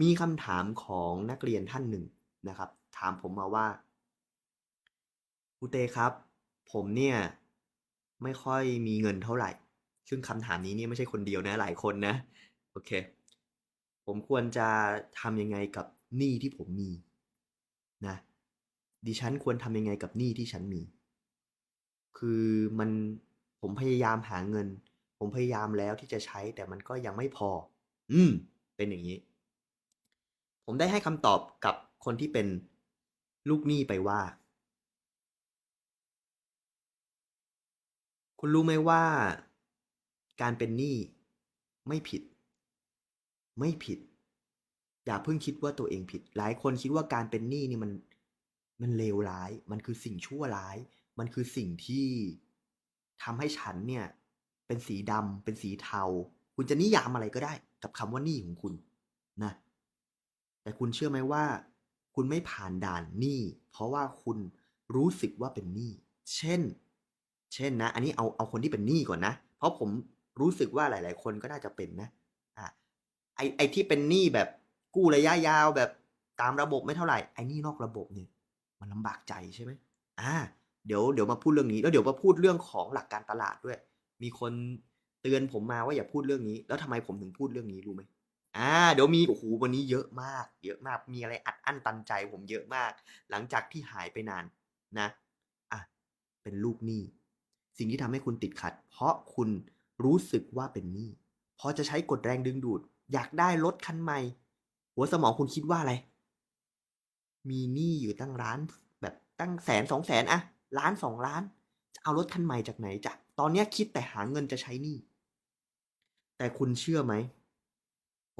มีคำถามของนักเรียนท่านหนึ่งนะครับ ถามผมมาว่าครูเตครับ ผมเนี่ยไม่ค่อยมีเงินเท่าไหร่ ซึ่งคำถามนี้เนี่ยไม่ใช่คนเดียวนะหลายคนนะ โอเค ผมควรจะทำยังไงกับหนี้ที่ผมมีนะ ดิฉันควรทำยังไงกับหนี้ที่ฉันมี คือมันผมพยายามหาเงิน ผมพยายามแล้วที่จะใช้แต่มันก็ยังไม่พอ อืม เป็นอย่างนี้ ผมได้ให้คำตอบกับคนที่เป็นลูกหนี้ไปว่า คุณรู้ไหมว่า การเป็นหนี้ไม่ผิด ไม่ผิด อย่าเพิ่งคิดว่าตัวเองผิด หลายคนคิดว่าการเป็นหนี้นี่มันมันเลวร้าย มันคือสิ่งชั่วร้าย มันคือสิ่งที่ทำให้ฉันเนี่ย เป็นสีดำเป็นสีเทา คุณจะนิยามอะไรก็ได้ กับคำว่าหนี้ของคุณนะ แต่คุณเชื่อไหมว่า คุณไม่ผ่านด่านหนี้ เพราะว่าคุณรู้สึกว่าเป็นหนี้ เช่น เช่นนะ อันนี้เอาเอาคนที่เป็นหนี้ก่อนนะ เพราะผมรู้สึกว่าหลาย ๆ คนก็น่าจะเป็นนะอะไอไอที่เป็นหนี้แบบกู้ระยะยาวแบบตามระบบไม่เท่าไหร่ไอหนี้นอกระบบเนี่ยมันลำบากใจใช่ไหมอ่า เดี๋ยวเดี๋ยวมาพูดเรื่องนี้ แล้วเดี๋ยวมาพูดเรื่องของหลักการตลาดด้วย มีคนเตือนผมมาว่าอย่าพูดเรื่องนี้ แล้วทำไมผมถึงพูดเรื่องนี้รู้ไหม อ่าเดี๋ยวมีโอ้โหวันนี้เยอะมาก เยอะมากมีอะไรอัดอั้นตันใจผมเยอะมาก หลังจากที่หายไปนานนะอะเป็นลูกหนี้ สิ่งที่ทำให้คุณติดขัด เพราะคุณรู้สึกว่าเป็นหนี้พอจะใช้กฎแรงดึงดูด อยากได้รถคันใหม่ หัวสมองคุณคิดว่าอะไร มีหนี้อยู่ตั้งล้าน แบบตั้งแสนสองแสนอะล้านสองล้าน จะเอารถคันใหม่จากไหนจากตอนนี้คิดแต่หาเงินจะใช้หนี้แต่คุณเชื่อไหม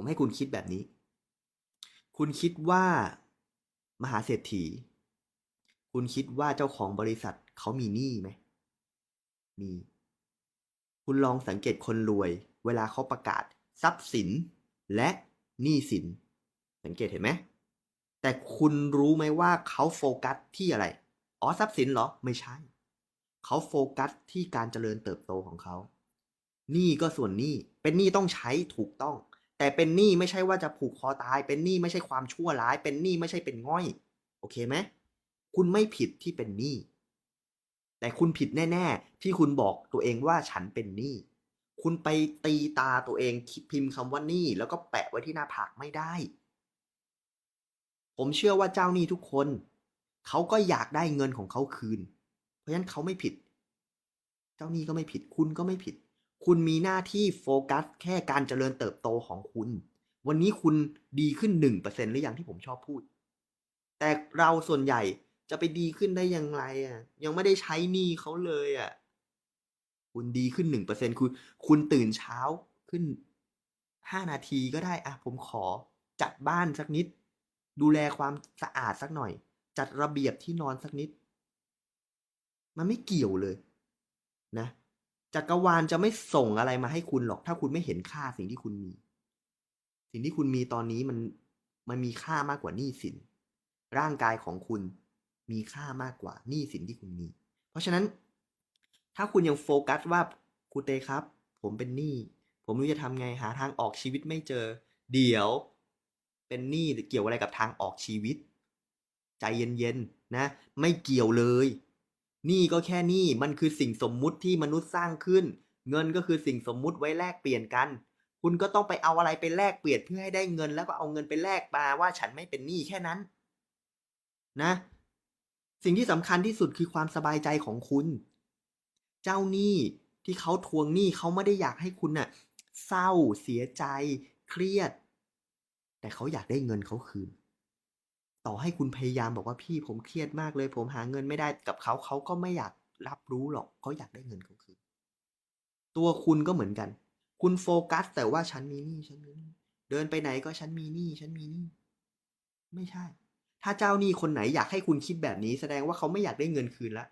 ผมให้คุณคิดแบบนี้ คุณคิดว่ามหาเศรษฐี คุณคิดว่าเจ้าของบริษัทเขามีหนี้ไหม มี คุณลองสังเกตคนรวย เวลาเขาประกาศ ทรัพย์สิน และหนี้สิน สังเกตเห็นไหม แต่คุณรู้ไหมว่าเขาโฟกัสที่อะไร อ๋อทรัพย์สินเหรอ ไม่ใช่ เขาโฟกัสที่การเจริญเติบโตของเขาหนี้ก็ส่วนหนี้ เป็นหนี้ต้องใช้ถูกต้อง แต่เป็นหนี้ไม่ใช่ว่าจะผูกคอตาย เป็นหนี้ไม่ใช่ความชั่วร้าย เป็นหนี้ไม่ใช่เป็นง่อย โอเคไหมคุณไม่ผิดที่เป็นหนี้ แต่คุณผิดแน่ ๆ ที่คุณบอกตัวเองว่าฉันเป็นหนี้ คุณไปตีตาตัวเองพิมพ์คำว่าหนี้แล้วก็แปะไว้ที่หน้าผากไม่ได้ ผมเชื่อว่าเจ้าหนี้ทุกคน เขาก็อยากได้เงินของเขาคืน เพราะฉะนั้นเขาไม่ผิด เจ้าหนี้ก็ไม่ผิด คุณก็ไม่ผิด คุณมีหน้าที่โฟกัสแค่การเจริญเติบโตของคุณ วันนี้คุณดีขึ้นหนึ่งเปอร์เซ็นหรือยังที่ผมชอบพูด แต่เราส่วนใหญ่จะไปดีขึ้นได้อย่างไรอะ ยังไม่ได้ใช้หนี้เขาเลยอะ คุณดีขึ้นหนึ่งเปอร์เซ็นคือคุณตื่นเช้าขึ้นห้านาทีก็ได้อะ ผมขอจัดบ้านสักนิด ดูแลความสะอาดสักหน่อย จัดระเบียบที่นอนสักนิด มันไม่เกี่ยวเลยนะ จักรวาลจะไม่ส่งอะไรมาให้คุณหรอก ถ้าคุณไม่เห็นค่าสิ่งที่คุณมี สิ่งที่คุณมีตอนนี้มันมันมีค่ามากกว่าหนี้สิน ร่างกายของคุณมีค่ามากกว่าหนี้สินที่คุณมี เพราะฉะนั้น ถ้าคุณยังโฟกัสว่าครูเตครับ ผมเป็นหนี้ผมรู้จะทำไงหาทางออกชีวิตไม่เจอ เดี๋ยว เป็นหนี้เกี่ยวอะไรกับทางออกชีวิต ใจเย็นๆนะ ไม่เกี่ยวเลย หนี้ก็แค่หนี้มันคือสิ่งสมมุติที่มนุษย์สร้างขึ้น เงินก็คือสิ่งสมมุติไว้แลกเปลี่ยนกัน คุณก็ต้องไปเอาอะไรไปแลกเปลี่ยนเพื่อให้ได้เงิน แล้วก็เอาเงินไปแลกมาว่าฉันไม่เป็นหนี้แค่นั้น นะ สิ่งที่สำคัญที่สุดคือความสบายใจของคุณ เจ้าหนี้ที่เขาทวงหนี้เขาไม่ได้อยากให้คุณน่ะ เศร้า เสียใจ เครียด แต่เขาอยากได้เงินเขาคืน ต่อให้คุณพยายามบอกว่าพี่ผมเครียดมากเลย ผมหาเงินไม่ได้กับเขาเขาก็ไม่อยากรับรู้หรอกเขาอยากได้เงินเขาคืนตัวคุณก็เหมือนกัน คุณโฟกัส แต่ว่าฉันมีหนี้ฉันมีหนี้เดินไปไหนก็ฉันมีหนี้ฉันมีหนี้ไม่ใช่ ถ้าเจ้าหนี้คนไหนอยากให้คุณคิดแบบนี้ แสดงว่าเขาไม่อยากได้เงินคืนละ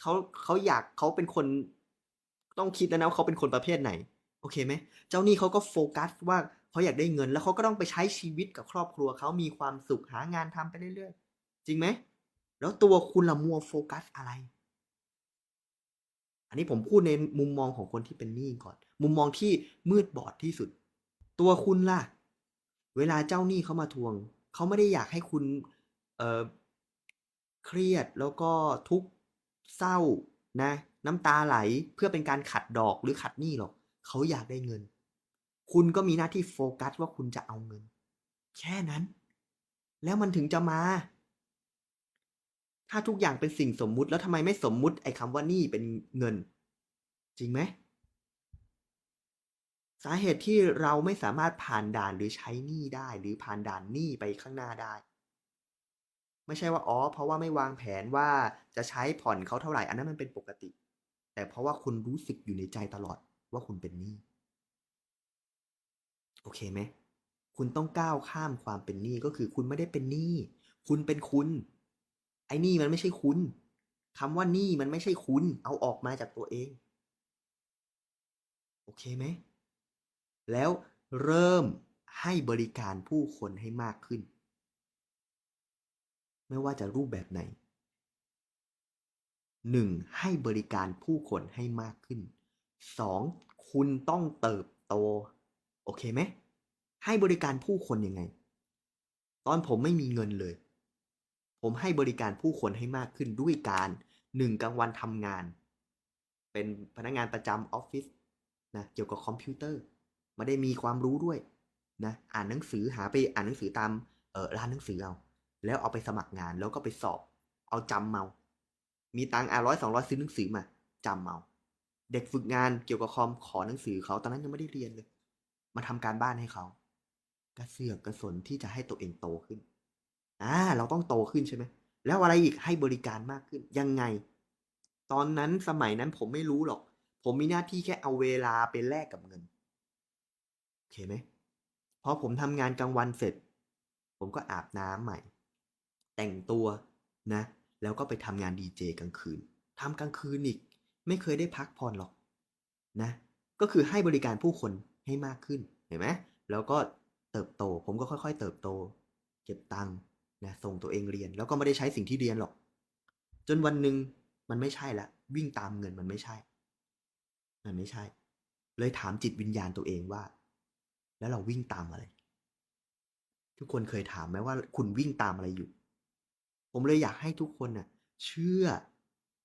เขาเขาอยากเขาเป็นคน ต้องคิดแล้วนะว่าเขาเป็นคนประเภทไหน โอเคไหมเจ้าหนี้เขาก็โฟกัสว่า เขาอยากได้เงินแล้วเขาก็ต้องไปใช้ชีวิตกับครอบครัวเขามีความสุขหางานทำไปเรื่อยๆ จริงไหม แล้วตัวคุณละมัวโฟกัสอะไร อันนี้ผมพูดในมุมมองของคนที่เป็นหนี้ก่อน มุมมองที่มืดบอดที่สุด ตัวคุณล่ะ เวลาเจ้าหนี้เขามาทวง เขาไม่ได้อยากให้คุณเเครียดแล้วก็ทุกข์เศร้านะ น้ำตาไหลเพื่อเป็นการขัดดอกหรือขัดหนี้หรอก เขาอยากได้เงิน คุณก็มีหน้าที่โฟกัสว่าคุณจะเอาเงิน แค่นั้น แล้วมันถึงจะมา ถ้าทุกอย่างเป็นสิ่งสมมุติแล้วทำไมไม่สมมุติไอ้คำว่านี้เป็นเงิน จริงไหมสาเหตุที่เราไม่สามารถผ่านด่านหรือใช้หนี้ได้ หรือผ่านด่านหนี้ไปข้างหน้าได้ ไม่ใช่ว่าอ๋อ เพราะว่าไม่วางแผนว่าจะใช้ผ่อนเขาเท่าไหร่อันนั้นมันเป็นปกติ แต่เพราะว่าคุณรู้สึกอยู่ในใจตลอดว่าคุณเป็นหนี้ โอเคไหมคุณต้องก้าวข้ามความเป็นหนี้ก็คือคุณไม่ได้เป็นหนี้คุณเป็นคุณ ไอ้หนี้มันไม่ใช่คุณคำว่าหนี้มันไม่ใช่คุณ เอาออกมาจากตัวเอง โอเคไหม แล้วเริ่มให้บริการผู้คนให้มากขึ้น ไม่ว่าจะรูปแบบไหนหนึ่งให้บริการผู้คนให้มากขึ้นสองคุณต้องเติบโต โอเคไหมให้บริการผู้คนยังไง ตอนผมไม่มีเงินเลย ผมให้บริการผู้คนให้มากขึ้นด้วยการหนึ่งกลางวันทำงาน เป็นพนักงานประจำออฟฟิศนะเกี่ยวกับคอมพิวเตอร์ไม่ได้มีความรู้ด้วยนะอ่านหนังสือหาไปอ่านหนังสือตามเออร้านหนังสือเอา แล้วเอาไปสมัครงานแล้วก็ไปสอบ เอาจำเมา มีตังค์อะร้อยสองร้อยซื้อหนังสือมาจำเมา เด็กฝึกงานเกี่ยวกับคอมขอหนังสือเขาตอนนั้นยังไม่ได้เรียนเลย มาทำการบ้านให้เขากระเสือกกระสนที่จะให้ตัวเองโตขึ้นอ่าเราต้องโตขึ้นใช่ไหมแล้วอะไรอีกให้บริการมากขึ้น ยังไง ตอนนั้นสมัยนั้นผมไม่รู้หรอก ผมมีหน้าที่แค่เอาเวลาไปแลกกับเงินโอเคไหมพอผมทำงานกลางวันเสร็จ ผมก็อาบน้ำใหม่ แต่งตัวนะ แล้วก็ไปทำงานดีเจกลางคืนทำกลางคืนอีก ไม่เคยได้พักผ่อนหรอกนะ ก็คือให้บริการผู้คน ให้มากขึ้นเห็นไหมแล้วก็เติบโตผมก็ค่อย ๆ เติบโต เก็บตังค์นะส่งตัวเองเรียน แล้วก็ไม่ได้ใช้สิ่งที่เรียนหรอก จนวันหนึ่งมันไม่ใช่ละวิ่งตามเงินมันไม่ใช่ มันไม่ใช่ เลยถามจิตวิญญาณตัวเองว่า แล้วเราวิ่งตามอะไร ทุกคนเคยถามไหมว่าคุณวิ่งตามอะไรอยู่ ผมเลยอยากให้ทุกคนน่ะ เชื่อ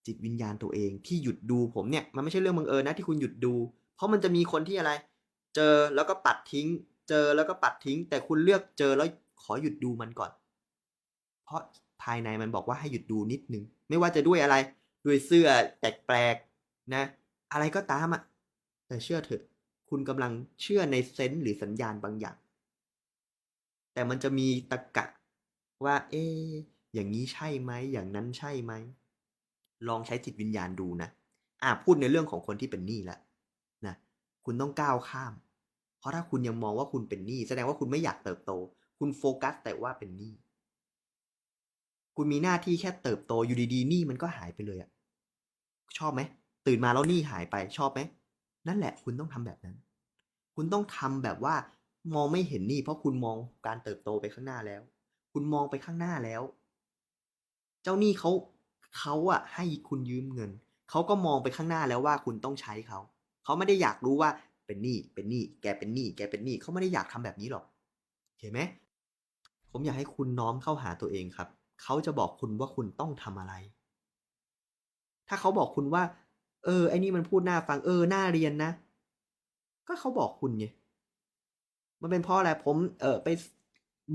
จิตวิญญาณตัวเองที่หยุดดูผมเนี่ย มันไม่ใช่เรื่องบังเอิญนะที่คุณหยุดดู เพราะมันจะมีคนที่อะไร เจอแล้วก็ปัดทิ้ง เจอแล้วก็ปัดทิ้ง แต่คุณเลือกเจอแล้วขอหยุดดูมันก่อน เพราะภายในมันบอกว่าให้หยุดดูนิดนึง ไม่ว่าจะด้วยอะไร ด้วยเสื้อแปลกๆนะ อะไรก็ตามอะแต่เชื่อเถอะ คุณกำลังเชื่อในเซนส์หรือสัญญาณบางอย่าง แต่มันจะมีตะกะว่า เอ๊ะอย่างนี้ใช่ไหม อย่างนั้นใช่ไหม ลองใช้จิตวิญญาณดูนะ อะพูดในเรื่องของคนที่เป็นหนี้แล้วนะ คุณต้องก้าวข้าม เพราะถ้าคุณยังมองว่าคุณเป็นหนี้แสดงว่าคุณไม่อยากเติบโต คุณโฟกัสแต่ว่าเป็นหนี้ คุณมีหน้าที่แค่เติบโตอยู่ดีๆหนี้มันก็หายไปเลยอะชอบไหมตื่นมาแล้วหนี้หายไปชอบไหมนั่นแหละ คุณต้องทำแบบนั้น คุณต้องทำแบบว่ามองไม่เห็นหนี้เพราะคุณมองการเติบโตไปข้างหน้าแล้ว คุณมองไปข้างหน้าแล้ว เจ้าหนี้เขาเขาอะให้คุณยืมเงินเขาก็มองไปข้างหน้าแล้วว่าคุณต้องใช้เขา เขาไม่ได้อยากรู้ว่าเป็นหนี้เป็นหนี้แกเป็นหนี้แกเป็นหนี้เขาไม่ได้อยากทำแบบนี้หรอกเห็นไหมผมอยากให้คุณน้อมเข้าหาตัวเองครับ เขาจะบอกคุณว่าคุณต้องทำอะไร ถ้าเขาบอกคุณว่า เออ ไอ้นี่มันพูดหน่าฟังเออหน่าเรียนนะ ก็เขาบอกคุณไงมันเป็นเพราะอะไรผม เออไป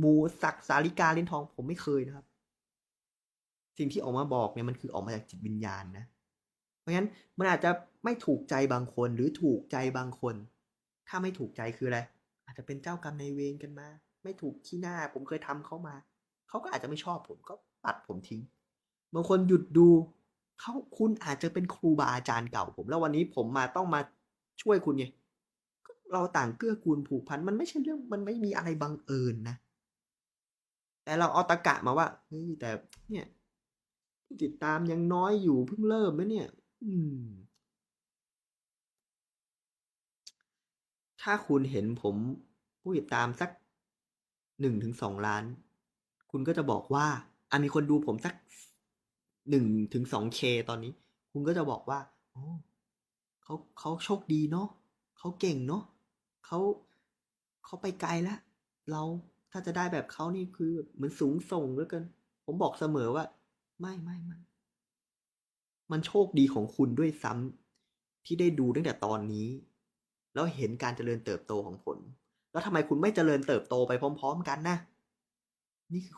มูสักสาริกาเล่นทองผมไม่เคยนะครับ สิ่งที่ออกมาบอกเนี่ยมันคือออกมาจากจิตวิญญาณนะ เพราะฉะนั้นมันอาจจะไม่ถูกใจบางคนหรือถูกใจบางคน ถ้าไม่ถูกใจคืออะไร อาจจะเป็นเจ้ากรรมนายเวรกันมา ไม่ถูกที่หน้าผมเคยทำเขามาเขาก็อาจจะไม่ชอบผมก็ปัดผมทิ้ง บางคนหยุดดูเขาคุณอาจจะเป็นครูบาอาจารย์เก่าผม แล้ววันนี้ผมมาต้องมาช่วยคุณไงก็เราต่างเกื้อกูลผูกพันมันไม่ใช่เรื่องมันไม่มีอะไรบังเอิญนะแต่เราเอาตะกะมาว่าเฮ้ยแต่เนี่ยติดตามยังน้อยอยู่เพิ่งเริ่มนะเนี่ย ถ้าคุณเห็นผมผู้ติดตามสักหนึ่งถึงสองล้าน คุณก็จะบอกว่าอะมีคนดูผมสักหนึ่งถึงสองเคตอนนี้ คุณก็จะบอกว่า โอ้เขาเขาโชคดีเนาะเขาเก่งเนาะเขาเขาไปไกลแล้วเราถ้าจะได้แบบเขานี่คือเหมือนสูงส่งเหลือเกินผมบอกเสมอว่า ไม่ไม่ไม่ มันโชคดีของคุณด้วยซ้ำที่ได้ดูตั้งแต่ตอนนี้ แล้วเห็นการเจริญเติบโตของผล แล้วทำไมคุณไม่เจริญเติบโตไปพร้อม ๆ กันนะ นี่คือ